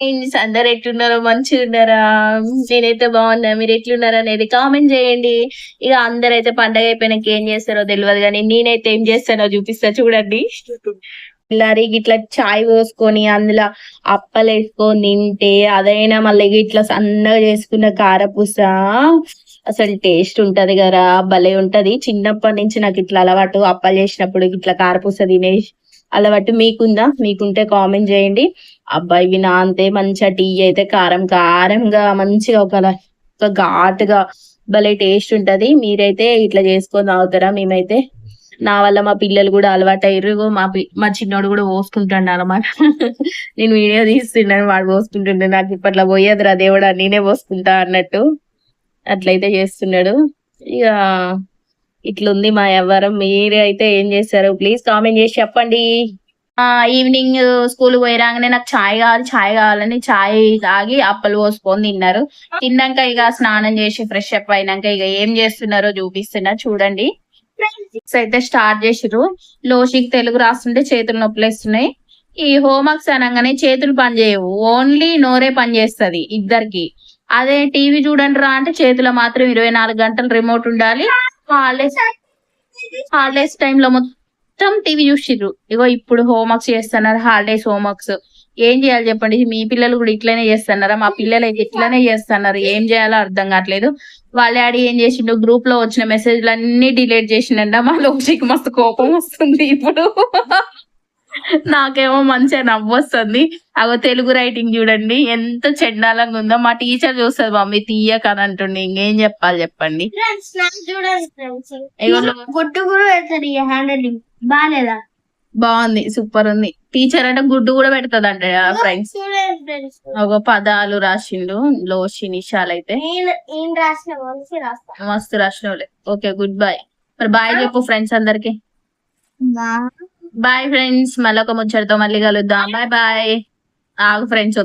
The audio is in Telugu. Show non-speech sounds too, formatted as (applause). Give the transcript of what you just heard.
ఏంటి అందరు ఎట్లున్నారో మంచిగా ఉన్నారా? నేనైతే బాగున్నా మీరు ఎట్లున్నారా అనేది కామెంట్ చేయండి. ఇక అందరైతే పండగ అయిపోయినాక ఏం చేస్తారో తెలియదు కానీ నేనైతే ఏం చేస్తానో చూపిస్తా చూడండి. పిల్లరి ఇట్లా చాయ్ పోసుకొని అందులో అప్పలు వేసుకొని తింటే అదైనా మళ్ళీ ఇట్లా సన్నగా చేసుకున్న కారపూస అసలు టేస్ట్ ఉంటది కదా భలే ఉంటది. చిన్నప్పటి నుంచి నాకు ఇట్లా అలవాటు అప్పలు చేసినప్పుడు ఇట్లా కారపూస తినేసి అలవాటు మీకుందా? మీకుంటే కామెంట్ చేయండి. అబ్బాయి ఇవి నా అంతే మంచిగా టీ అయితే కారం కారంగా మంచిగా ఒక ఒక ఘాటుగా భలే టేస్ట్ ఉంటది. మీరైతే ఇట్లా చేసుకొని తాగుతారా? మేమైతే నా వల్ల మా పిల్లలు కూడా అలవాటు అయ్యారు మా పి- మా చిన్నోడు కూడా పోసుకుంటాడు అనమాట (laughs) నేను వీడియో తీస్తున్నాను వాడు పోసుకుంటుండే. నాకు ఇప్పట్లో పోయేదిరా దేవుడా నేనే పోసుకుంటా అన్నట్టు. అట్లయితే చేస్తున్నాడు. ఇక ఇట్లుంది మా వ్యవహారం మీరు అయితే ఏం చేశారు? ప్లీజ్ కామెంట్ చేసి చెప్పండి. ఈవినింగ్ స్కూల్ పోయిరాగానే నాకు చాయ్ కావాలి చాయ్ కావాలని చాయ్ తాగి అప్పలు పోసుకొని తిన్నారు. తిన్నాక ఇక స్నానం చేసి ఫ్రెష్ అప్ అయినాక ఇక ఏం చేస్తున్నారో చూపిస్తున్నా చూడండి. అయితే స్టార్ట్ చేసిర్రు. లోషిక్ తెలుగు రాస్తుంటే చేతులు నొప్పులేస్తున్నాయి ఈ హోంవర్క్స్ అనగానే చేతులు పనిచేయవు ఓన్లీ నోరే పనిచేస్తుంది ఇద్దరికి. అదే టీవీ చూడండి రా అంటే చేతిలో మాత్రం ఇరవై నాలుగు గంటలు రిమోట్ ఉండాలి. హాలిడేస్ హాలిడేస్ టైంలో మొత్తం టీవీ చూసిర్రు. ఇగో ఇప్పుడు హోంవర్క్స్ చేస్తున్నారు హాలిడేస్ హోంవర్క్స్. ఏం చేయాలి చెప్పండి? మీ పిల్లలు కూడా ఇట్లనే చేస్తున్నారా? మా పిల్లలు అయితే ఇట్లనే చేస్తున్నారు. ఏం చేయాలో అర్థం కావట్లేదు. వాళ్ళ డాడీ ఏం చేసిండు? గ్రూప్లో వచ్చిన మెసేజ్లు అన్ని డిలీట్ చేసిండ మా లోషికి మస్తు కోపం వస్తుంది ఇప్పుడు. నాకేమో మంచిగా నవ్వు వస్తుంది అగో తెలుగు రైటింగ్ చూడండి ఎంత చెండాలంగా ఉందో. మా టీచర్ చూస్తుంది మమ్మీ తీయక అని అంటుండే ఇంకేం చెప్పాలి చెప్పండి. కూడా బాగాలేదా బాగుంది సూపర్ ఉంది. టీచర్ అంటే గుడ్డు కూడా పెడతది అంట ఫ్రెండ్స్ ఒక పదాలు రాసిండు లోషి నిషాలు అయితే. మస్తు రాసిన ఓకే గుడ్ బై మరి బాయ్ చెప్పు ఫ్రెండ్స్ అందరికి. బాయ్ ఫ్రెండ్స్ మళ్ళీ ఒక ముచ్చటతో మళ్ళీ కలుద్దాం. బాయ్ బాయ్ ఆగు ఫ్రెండ్స్